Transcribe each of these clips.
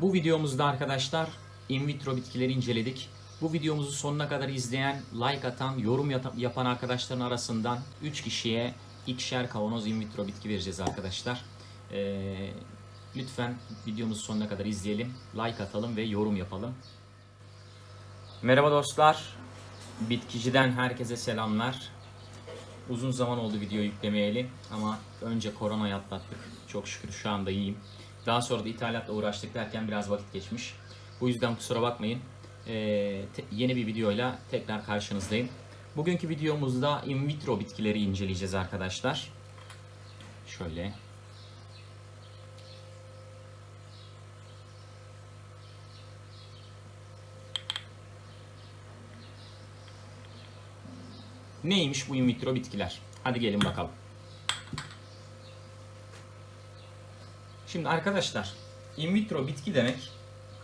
Bu videomuzda arkadaşlar in vitro bitkileri inceledik. Bu videomuzu sonuna kadar izleyen, like atan, yorum yapan arkadaşların arasından 3 kişiye ikişer kavanoz in vitro bitki vereceğiz arkadaşlar. Ee, lütfen videomuzu sonuna kadar izleyelim, like atalım ve yorum yapalım. Merhaba dostlar. Bitkiciden herkese selamlar. Uzun zaman oldu video yüklemeyeli ama önce koronayı atlattık. Çok şükür şu anda iyiyim. Daha sonra da ithalatla uğraştık derken biraz vakit geçmiş. Bu yüzden kusura bakmayın. Ee, yeni bir videoyla tekrar karşınızdayım. Bugünkü videomuzda in vitro bitkileri inceleyeceğiz arkadaşlar. Şöyle. Neymiş bu in vitro bitkiler? Hadi gelin bakalım. Şimdi arkadaşlar in vitro bitki demek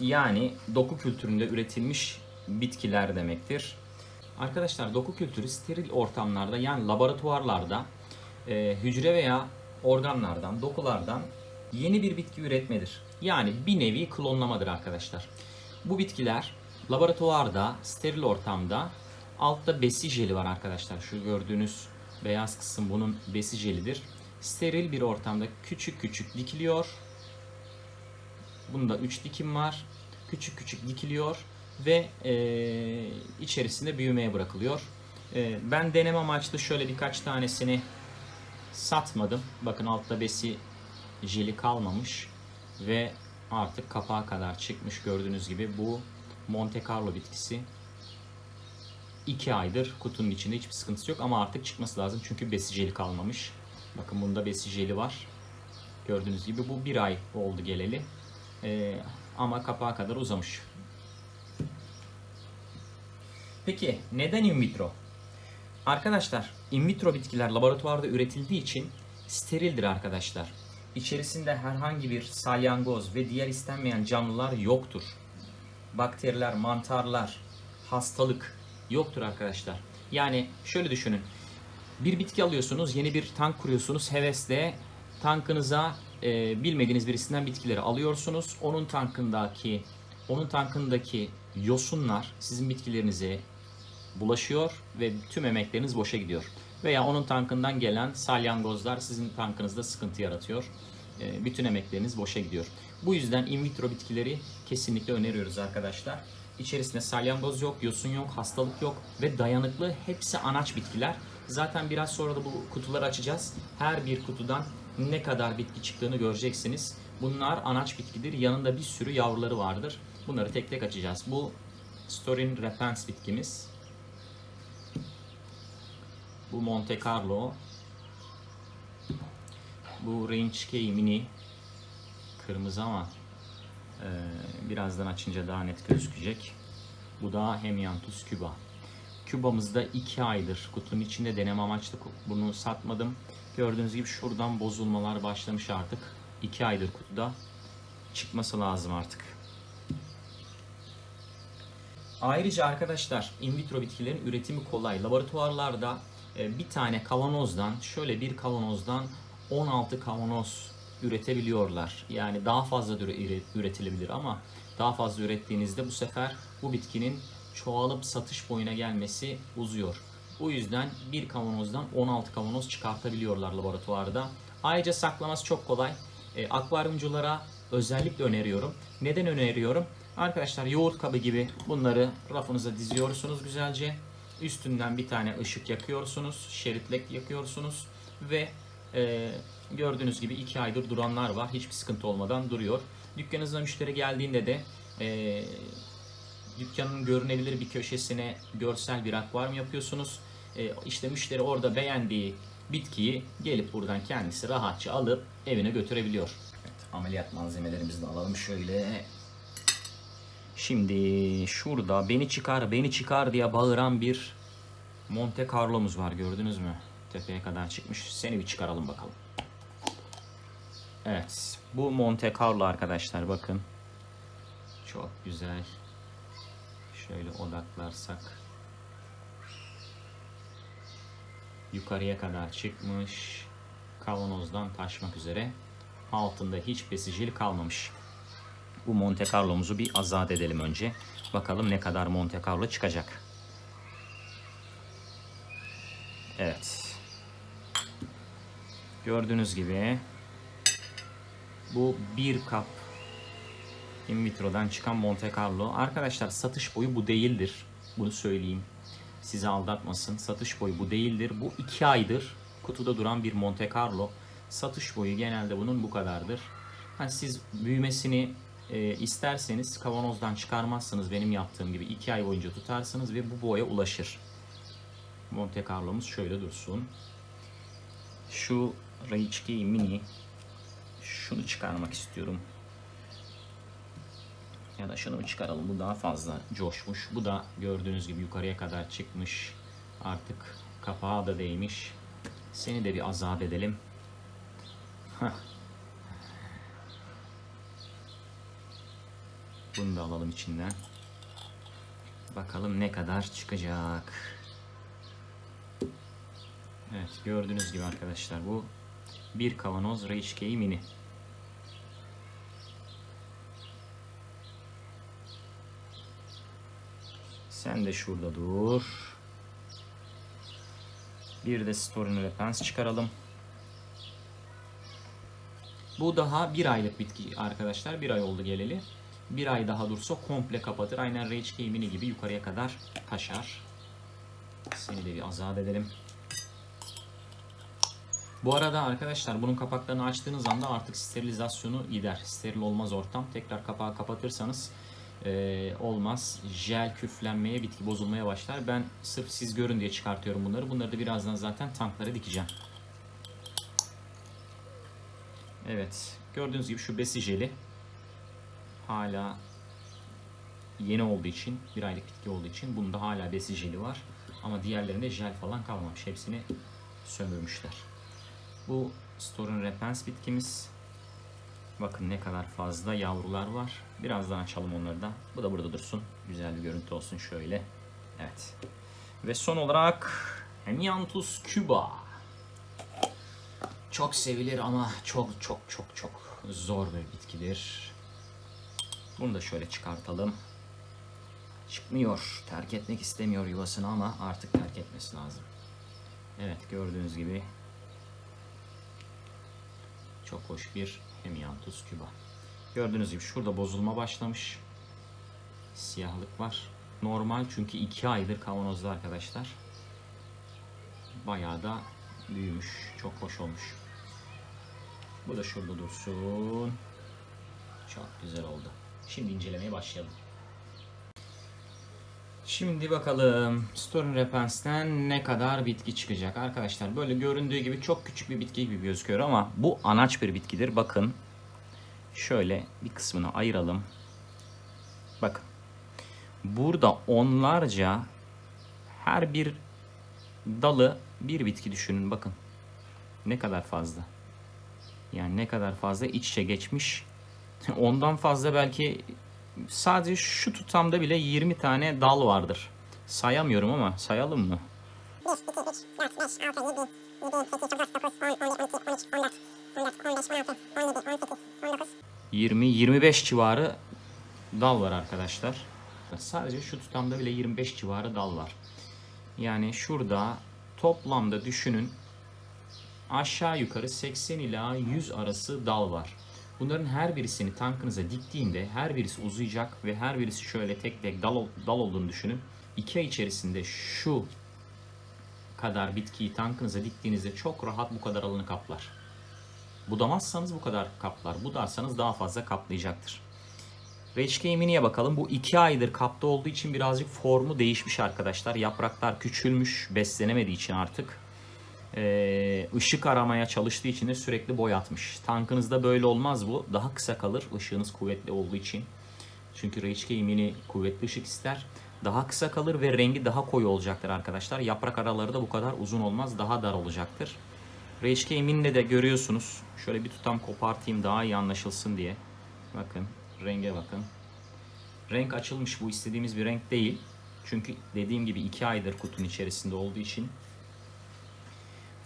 yani doku kültüründe üretilmiş bitkiler demektir. Arkadaşlar doku kültürü steril ortamlarda yani laboratuvarlarda e, hücre veya organlardan, dokulardan yeni bir bitki üretmedir. Yani bir nevi klonlamadır arkadaşlar. Bu bitkiler laboratuvarda, steril ortamda altta besi jeli var arkadaşlar. Şu gördüğünüz beyaz kısım bunun besi jelidir. Steril bir ortamda küçük küçük dikiliyor. Bunda 3 dikim var. Küçük küçük dikiliyor ve e, içerisinde büyümeye bırakılıyor. E, ben deneme amaçlı şöyle birkaç tanesini satmadım. Bakın altta besi jeli kalmamış ve artık kapağa kadar çıkmış gördüğünüz gibi bu Monte Carlo bitkisi 2 aydır kutunun içinde hiçbir sıkıntısı yok ama artık çıkması lazım çünkü besi jeli kalmamış. Bakın bunda besi jeli var. Gördüğünüz gibi bu bir ay oldu geleli. Ee, ama kapağa kadar uzamış. Peki neden in vitro? Arkadaşlar in vitro bitkiler laboratuvarda üretildiği için sterildir arkadaşlar. İçerisinde herhangi bir salyangoz ve diğer istenmeyen canlılar yoktur. Bakteriler, mantarlar, hastalık yoktur arkadaşlar. Yani şöyle düşünün. Bir bitki alıyorsunuz, yeni bir tank kuruyorsunuz hevesle. Tankınıza e, bilmediğiniz birisinden bitkileri alıyorsunuz. Onun tankındaki onun tankındaki yosunlar sizin bitkilerinize bulaşıyor ve tüm emekleriniz boşa gidiyor. Veya onun tankından gelen salyangozlar sizin tankınızda sıkıntı yaratıyor. E, bütün emekleriniz boşa gidiyor. Bu yüzden in vitro bitkileri kesinlikle öneriyoruz arkadaşlar. İçerisinde salyangoz yok, yosun yok, hastalık yok ve dayanıklı hepsi anaç bitkiler. Zaten biraz sonra da bu kutuları açacağız. Her bir kutudan ne kadar bitki çıktığını göreceksiniz. Bunlar anaç bitkidir. Yanında bir sürü yavruları vardır. Bunları tek tek açacağız. Bu Storin repens bitkimiz. Bu Monte Carlo. Bu Range K mini. Kırmızı ama e, birazdan açınca daha net gözükecek. Bu da Hemianthus cuba. Kübamızda 2 aydır kutunun içinde deneme amaçlı bunu satmadım. Gördüğünüz gibi şuradan bozulmalar başlamış artık. 2 aydır kutuda. Çıkması lazım artık. Ayrıca arkadaşlar in vitro bitkilerin üretimi kolay. Laboratuvarlarda e, bir tane kavanozdan şöyle bir kavanozdan 16 kavanoz üretebiliyorlar. Yani daha fazla da üre- üretilebilir ama daha fazla ürettiğinizde bu sefer bu bitkinin çoğalıp satış boyuna gelmesi uzuyor. Bu yüzden bir kavanozdan 16 kavanoz çıkartabiliyorlar laboratuvarda. Ayrıca saklaması çok kolay. E, akvaryumculara özellikle öneriyorum. Neden öneriyorum? Arkadaşlar yoğurt kabı gibi bunları rafınıza diziyorsunuz güzelce. Üstünden bir tane ışık yakıyorsunuz. Şeritlek yakıyorsunuz. Ve e, gördüğünüz gibi 2 aydır duranlar var. Hiçbir sıkıntı olmadan duruyor. Dükkanınıza müşteri geldiğinde de e, dükkanın görünebilir bir köşesine görsel bir akvaryum yapıyorsunuz. E, işte müşteri orada beğendiği bitkiyi gelip buradan kendisi rahatça alıp evine götürebiliyor. Evet, ameliyat malzemelerimizi de alalım şöyle. Şimdi şurada beni çıkar beni çıkar diye bağıran bir Monte Carlo'muz var gördünüz mü? Tepeye kadar çıkmış. Seni bir çıkaralım bakalım. Evet. Bu Monte Carlo arkadaşlar bakın. Çok güzel. Şöyle odaklarsak. Yukarıya kadar çıkmış. Kavanozdan taşmak üzere. Altında hiç besicil kalmamış. Bu Monte Carlo'muzu bir azat edelim önce. Bakalım ne kadar Monte Carlo çıkacak. Evet. Gördüğünüz gibi bu bir kap in vitro'dan çıkan Monte Carlo. Arkadaşlar satış boyu bu değildir. Bunu söyleyeyim. Sizi aldatmasın. Satış boyu bu değildir. Bu iki aydır kutuda duran bir Monte Carlo. Satış boyu genelde bunun bu kadardır. Hani siz büyümesini e, isterseniz kavanozdan çıkarmazsınız benim yaptığım gibi. iki ay boyunca tutarsınız ve bu boya ulaşır. Monte Carlo'muz şöyle dursun. Şu Raichki Mini şunu çıkarmak istiyorum. Ya da şunu çıkaralım. Bu daha fazla coşmuş. Bu da gördüğünüz gibi yukarıya kadar çıkmış. Artık kapağı da değmiş. Seni de bir azat edelim. Bunu da alalım içinden. Bakalım ne kadar çıkacak. Evet gördüğünüz gibi arkadaşlar bu bir kavanoz Reichke mini. Sen de şurada dur. Bir de Storin Repens çıkaralım. Bu daha bir aylık bitki arkadaşlar. Bir ay oldu geleli. Bir ay daha dursa komple kapatır. Aynen Reichke mini gibi yukarıya kadar taşar. Seni de bir azat edelim. Bu arada arkadaşlar bunun kapaklarını açtığınız anda artık sterilizasyonu gider. Steril olmaz ortam. Tekrar kapağı kapatırsanız e, olmaz. Jel küflenmeye, bitki bozulmaya başlar. Ben sırf siz görün diye çıkartıyorum bunları. Bunları da birazdan zaten tanklara dikeceğim. Evet. Gördüğünüz gibi şu besi jeli hala yeni olduğu için, bir aylık bitki olduğu için bunda hala besi jeli var. Ama diğerlerinde jel falan kalmamış. Hepsini sömürmüşler. Bu Storin Repens bitkimiz. Bakın ne kadar fazla yavrular var. Birazdan açalım onları da. Bu da burada dursun. Güzel bir görüntü olsun şöyle. Evet. Ve son olarak Hemianthus cuba. Çok sevilir ama çok çok çok çok zor bir bitkidir. Bunu da şöyle çıkartalım. Çıkmıyor. Terk etmek istemiyor yuvasını ama artık terk etmesi lazım. Evet gördüğünüz gibi çok hoş bir Hemianthus cuba. Gördüğünüz gibi şurada bozulma başlamış. Siyahlık var. Normal çünkü 2 aydır kavanozda arkadaşlar. Bayağı da büyümüş. Çok hoş olmuş. Bu da şurada dursun. Çok güzel oldu. Şimdi incelemeye başlayalım. Şimdi bakalım Storin Repens'ten ne kadar bitki çıkacak arkadaşlar. Böyle göründüğü gibi çok küçük bir bitki gibi gözüküyor ama bu anaç bir bitkidir. Bakın şöyle bir kısmını ayıralım. Bakın burada onlarca her bir dalı bir bitki düşünün bakın. Ne kadar fazla. Yani ne kadar fazla iç içe geçmiş. Ondan fazla belki sadece şu tutamda bile 20 tane dal vardır. Sayamıyorum ama sayalım mı? 20-25 civarı dal var arkadaşlar. Sadece şu tutamda bile 25 civarı dal var. Yani şurada toplamda düşünün aşağı yukarı 80 ila 100 arası dal var. Bunların her birisini tankınıza diktiğinde her birisi uzayacak ve her birisi şöyle tek tek dal, dal olduğunu düşünün. 2 ay içerisinde şu kadar bitkiyi tankınıza diktiğinizde çok rahat bu kadar alanı kaplar. Budamazsanız bu kadar kaplar. Budarsanız daha fazla kaplayacaktır. Reçke Mini'ye bakalım. Bu 2 aydır kapta olduğu için birazcık formu değişmiş arkadaşlar. Yapraklar küçülmüş, beslenemediği için artık ee, ışık aramaya çalıştığı için de sürekli boyatmış. Tankınızda böyle olmaz bu. Daha kısa kalır ışığınız kuvvetli olduğu için. Çünkü Reichke mini kuvvetli ışık ister. Daha kısa kalır ve rengi daha koyu olacaktır arkadaşlar. Yaprak araları da bu kadar uzun olmaz. Daha dar olacaktır. Reichke mini'de de görüyorsunuz. Şöyle bir tutam kopartayım daha iyi anlaşılsın diye. Bakın renge bakın. Renk açılmış bu istediğimiz bir renk değil. Çünkü dediğim gibi 2 aydır kutunun içerisinde olduğu için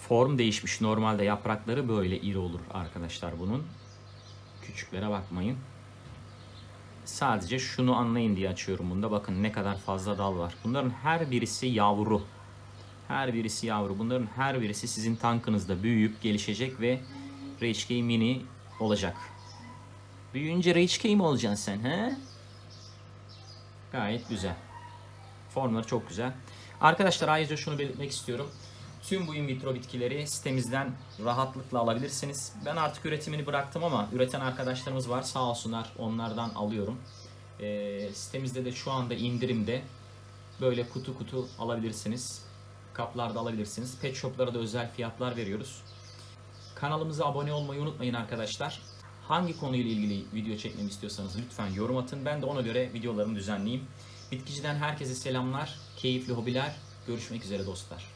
form değişmiş. Normalde yaprakları böyle iri olur arkadaşlar bunun. Küçüklere bakmayın. Sadece şunu anlayın diye açıyorum bunda. Bakın ne kadar fazla dal var. Bunların her birisi yavru. Her birisi yavru. Bunların her birisi sizin tankınızda büyüyüp gelişecek ve RHK mini olacak. Büyüyünce RHK mi olacaksın sen he? Gayet güzel. Formları çok güzel. Arkadaşlar ayrıca şunu belirtmek istiyorum. Tüm bu in vitro bitkileri sitemizden rahatlıkla alabilirsiniz. Ben artık üretimini bıraktım ama üreten arkadaşlarımız var sağ olsunlar onlardan alıyorum. Ee, sitemizde de şu anda indirimde böyle kutu kutu alabilirsiniz. Kaplarda alabilirsiniz. Pet shoplara da özel fiyatlar veriyoruz. Kanalımıza abone olmayı unutmayın arkadaşlar. Hangi konuyla ilgili video çekmemi istiyorsanız lütfen yorum atın. Ben de ona göre videolarımı düzenleyeyim. Bitkiciden herkese selamlar, keyifli hobiler. Görüşmek üzere dostlar.